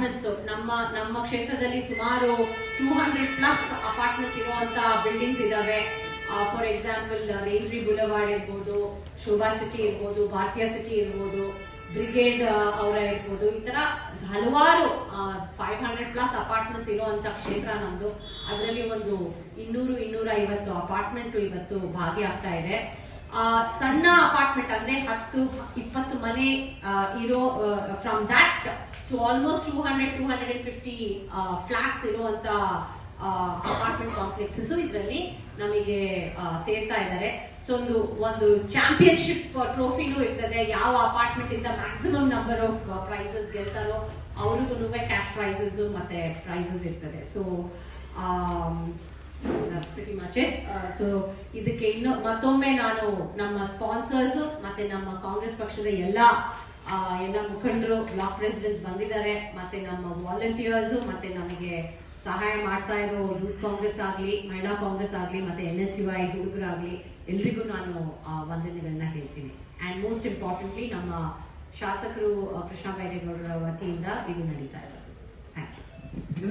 Apartments ನಮ್ಮ ನಮ್ಮ ಕ್ಷೇತ್ರದಲ್ಲಿ ಸುಮಾರು ಟೂ ಹಂಡ್ರೆಡ್ ಪ್ಲಸ್ ಅಪಾರ್ಟ್ಮೆಂಟ್ಸ್ ಇರುವಂತ ಬಿಲ್ಡಿಂಗ್ಸ್ ಇದಾವೆ. ಫಾರ್ ಎಕ್ಸಾಂಪಲ್ ರೇವ್ರಿ ಬುಲವಾರ್ಡ್ ಇರ್ಬೋದು ಶೋಭಾ ಸಿಟಿ ಇರ್ಬೋದು ಭಾರತೀಯ ಸಿಟಿ ಇರ್ಬೋದು ಬ್ರಿಗೇಡ್ ಅವರ ಇರ್ಬೋದು. ಈ ತರ ಹಲವಾರು ಫೈವ್ ಹಂಡ್ರೆಡ್ ಪ್ಲಸ್ ಅಪಾರ್ಟ್ಮೆಂಟ್ಸ್ ಇರುವಂತ ಕ್ಷೇತ್ರ ನಮ್ದು. ಅದರಲ್ಲಿ ಒಂದು ಇನ್ನೂರು ಇನ್ನೂರ ಐವತ್ತು ಅಪಾರ್ಟ್ಮೆಂಟ್ ಇವತ್ತು ಭಾಗಿಯಾಗ್ತಾ ಇದೆ. ಸಣ್ಣ ಅಪಾರ್ಟ್ಮೆಂಟ್ ಅಂದ್ರೆ ಹತ್ತು, ಇಪ್ಪತ್ತು ಮನೆ ಇರೋ from that to almost two hundred two hundred and fifty flats ಇರುವಂತ ಅಪಾರ್ಟ್ಮೆಂಟ್ ಕಾಂಪ್ಲೆಕ್ಸಸ್ ಇದರಲ್ಲಿ ನಮಗೆ ಸೇರ್ತಾ ಇದ್ದಾರೆ. ಸೊ ಒಂದು ಒಂದು ಚಾಂಪಿಯನ್ಶಿಪ್ ಟ್ರೋಫಿನೂ ಇರ್ತದೆ. ಯಾವ ಅಪಾರ್ಟ್ಮೆಂಟ್ ಇಂದ ಮ್ಯಾಕ್ಸಿಮಮ್ ನಂಬರ್ ಆಫ್ ಪ್ರೈಸಸ್ ಗೆಲ್ತಾರೋ ಅವ್ರಿಗೂ ಕ್ಯಾಶ್ ಪ್ರೈಸಸ್ ಮತ್ತೆ ಪ್ರೈಸಸ್ ಇರ್ತದೆ. ಸೊ ಪ್ರಿಟಿ ಮಚ್ ಸೊ ಇದಕ್ಕೆ ಇನ್ನು ಮತ್ತೊಮ್ಮೆ ನಾನು ನಮ್ಮ ಸ್ಪಾನ್ಸರ್ಸ್ ಮತ್ತೆ ನಮ್ಮ ಕಾಂಗ್ರೆಸ್ ಪಕ್ಷದ ಎಲ್ಲ ಎಲ್ಲ ಮುಖಂಡರು ಬ್ಲಾಕ್ ಪ್ರೆಸಿಡೆಂಟ್ಸ್ ಬಂದಿದ್ದಾರೆ. ಮತ್ತೆ ನಮ್ಮ ವಾಲಂಟಿಯರ್ಸ್, ಮತ್ತೆ ನಮಗೆ ಸಹಾಯ ಮಾಡ್ತಾ ಇರೋ ಯೂತ್ ಕಾಂಗ್ರೆಸ್ ಆಗ್ಲಿ, ಮಹಿಳಾ ಕಾಂಗ್ರೆಸ್ ಆಗಲಿ, ಮತ್ತೆ ಎನ್ ಎಸ್ ಯು ಐ ಹುಡುಗರಾಗ್ಲಿ, ಎಲ್ರಿಗೂ ನಾನು ವಂದನೆಗಳನ್ನ ಹೇಳ್ತೀನಿ. ಅಂಡ್ ಮೋಸ್ಟ್ ಇಂಪಾರ್ಟೆಂಟ್ಲಿ ನಮ್ಮ ಶಾಸಕರು ಕೃಷ್ಣ ಬೈರೇಗೌಡರ ವತಿಯಿಂದ ಇದು ನಡೀತಾ ಇರೋದು. Thank you